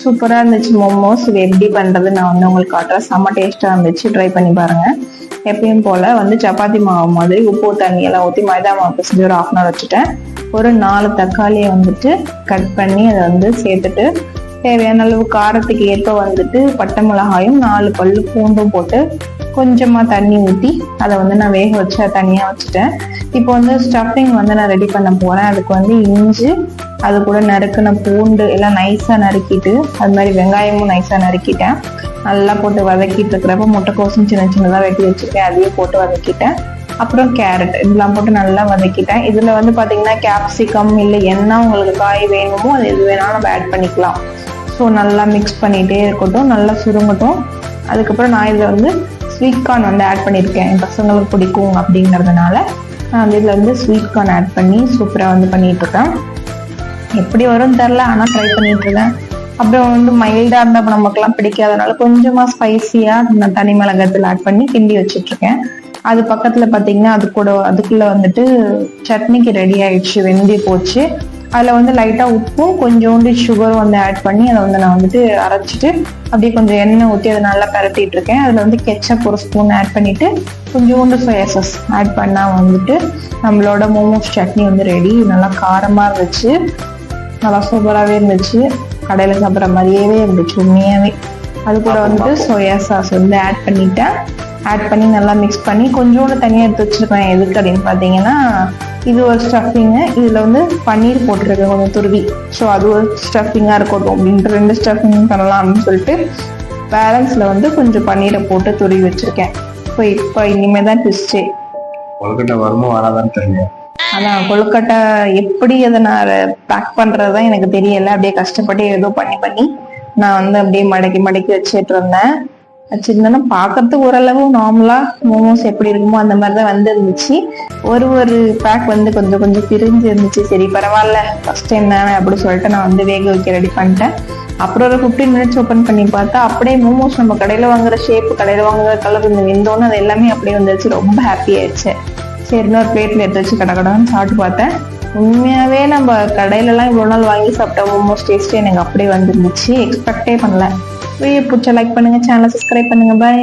சூப்பராக இருந்துச்சு மோமோஸ் இது எப்படி பண்ணுறது நான் வந்து உங்களுக்கு காட்டுறேன். செம்ம டேஸ்ட்டாக இருந்துச்சு. ட்ரை பண்ணி பாருங்க. எப்பயும் போல் வந்து சப்பாத்தி மாவு மாதிரி உப்பு தண்ணி எல்லாம் ஊற்றி மைதா மாவு பிசைஞ்சு ஒரு ஆஃப் அன் வச்சுட்டேன். ஒரு நாலு தக்காளியை வந்துட்டு கட் பண்ணி அதை வந்து சேர்த்துட்டு தேவையான அளவு காரத்துக்கு ஏற்ப வந்துட்டு பட்டை மிளகாயும் நாலு பல்லு பூண்டும் போட்டு கொஞ்சமாக தண்ணி ஊற்றி அதை வந்து நான் வேக வச்சு அதை தனியாக வச்சுட்டேன். இப்போ வந்து ஸ்டஃபிங் வந்து நான் ரெடி பண்ண போகிறேன் அதுக்கு வந்து இஞ்சி அது கூட நறுக்கின பூண்டு எல்லாம் நைஸாக நறுக்கிட்டு அது மாதிரி வெங்காயமும் நைஸாக நறுக்கிட்டேன். நல்லா போட்டு வதக்கிட்டு இருக்கிறப்ப முட்டைக்கோசும் சின்ன சின்னதாக வெட்டி வச்சுருக்கேன் அதையும் போட்டு வதக்கிட்டேன். அப்புறம் கேரட் இதெல்லாம் போட்டு நல்லா வதக்கிட்டேன். இதில் வந்து பார்த்தீங்கன்னா கேப்சிகம் இல்லை என்ன உங்களுக்கு காய் வேணுமோ அது எது வேணாலும் நம்ம ஆட் பண்ணிக்கலாம். ஸோ நல்லா மிக்ஸ் பண்ணிகிட்டே இருக்கட்டும் நல்லா சுருங்கட்டும். அதுக்கப்புறம் நான் இதில் வந்து ஸ்வீட் கார்ன் வந்து ஆட் பண்ணியிருக்கேன் என் பசங்களுக்கு பிடிக்கும் அப்படிங்கிறதுனால நான் வந்து இதில் வந்து ஸ்வீட் கார்ன் ஆட் பண்ணி சூப்பராக வந்து பண்ணிகிட்ருக்கேன் இருக்கேன். எப்படி வரும்னு தெரில ஆனால் ட்ரை பண்ணிட்டு இருக்கேன் அப்புறம் வந்து மைல்டாக இருந்தால் நமக்குலாம் பிடிக்காதனால கொஞ்சமாக ஸ்பைசியாக நான் தனி மிளகாத்தில் ஆட் பண்ணி கிண்டி வச்சுட்ருக்கேன். அது பக்கத்தில் பார்த்தீங்கன்னா அது கூட அதுக்குள்ளே வந்துட்டு சட்னிக்கு ரெடி ஆயிடுச்சு வெந்தி போச்சு. அதில் வந்து லைட்டாக உப்பும் கொஞ்சோண்டு சுகரும் வந்து ஆட் பண்ணி அதை வந்து நான் வந்துட்டு அரைச்சிட்டு அப்படியே கொஞ்சம் எண்ணெய் ஊற்றி அதை நல்லா பரட்டிட்டு இருக்கேன் அதில் வந்து கெச்சப் ஒரு ஸ்பூன் ஆட் பண்ணிட்டு கொஞ்சோண்டு சோயா சாஸ் ஆட் பண்ணால் வந்துட்டு நம்மளோட மோமோஸ் சட்னி வந்து ரெடி நல்லா காரமாக இருந்துச்சு. நல்லா சூப்பராகவே இருந்துச்சு. கடையில் சாப்பிட்ற மாதிரியே இருந்துச்சு உண்மையாகவே அது கூட வந்துட்டு சோயா சாஸ் வந்து ஆட் பண்ணிட்டேன். ஆட் பண்ணி நல்லா மிக்ஸ் பண்ணி கொஞ்சோண்டு தனியாக எடுத்து வச்சிருக்கேன் எதுக்கு அப்படின்னு பார்த்தீங்கன்னா இது ஒரு ஸ்டஃபிங்கு இதில் வந்து பன்னீர் போட்டிருக்கேன் கொஞ்சம் துருவி. ஸோ அது ஒரு ஸ்டஃபிங்காக இருக்கட்டும் அப்படின்ட்டு ரெண்டு ஸ்டஃபிங் பண்ணலாம் அப்படின்னு சொல்லிட்டு பேலன்ஸில் வந்து கொஞ்சம் பன்னீரை போட்டு துருவி வச்சிருக்கேன். இப்போ இப்போ இனிமேல் தான் ட்விஸ்டே உலகிட்ட வருமோ வராதான்னு தெரியல அதான் கொழுக்கட்டை எப்படி அதை நான் பேக் பண்றதுதான் எனக்கு தெரியல. அப்படியே கஷ்டப்பட்டு ஏதோ பண்ணி பண்ணி நான் வந்து அப்படியே மடக்கி மடக்கி வச்சுட்டு இருந்தேன். வச்சிருந்தேன்னா பார்க்கறதுக்கு ஓரளவு நார்மலா மோமோஸ் எப்படி இருக்குமோ அந்த மாதிரி தான் வந்து இருந்துச்சு ஒரு ஒரு பேக் வந்து கொஞ்சம் கொஞ்சம் பிரிஞ்சு இருந்துச்சு. சரி பரவாயில்ல ஃபர்ஸ்ட் என்ன அப்படி சொல்லிட்டு நான் வந்து வேக வைக்க ரெடி பண்ணிட்டேன். அப்புறம் ஒரு ஃபிஃப்டீன் மினிட்ஸ் ஓப்பன் பண்ணி பார்த்தா அப்படியே மோமோஸ் நம்ம கடையில் வாங்குற ஷேப் கடையில் வாங்குற கலர் இந்த வெந்தோன்னு அது எல்லாமே அப்படியே வந்துருச்சு. ரொம்ப ஹாப்பி ஆயிடுச்சு. சரி இன்னொரு பிளேட்ல எடுத்து வச்சு கடை கடான்னு சாப்பிட்டு பார்த்தேன். உண்மையாவே நம்ம கடையிலலாம் இவ்வளோ நாள் வாங்கி சாப்பிட்ட மோமோஸ் டேஸ்ட் எனக்கு அப்படியே வந்துருந்துச்சு. எக்ஸ்பெக்டே பண்ணல. வீடியோ பிடிச்ச லைக் பண்ணுங்க சேனலை சப்ஸ்கிரைப் பண்ணுங்க. பை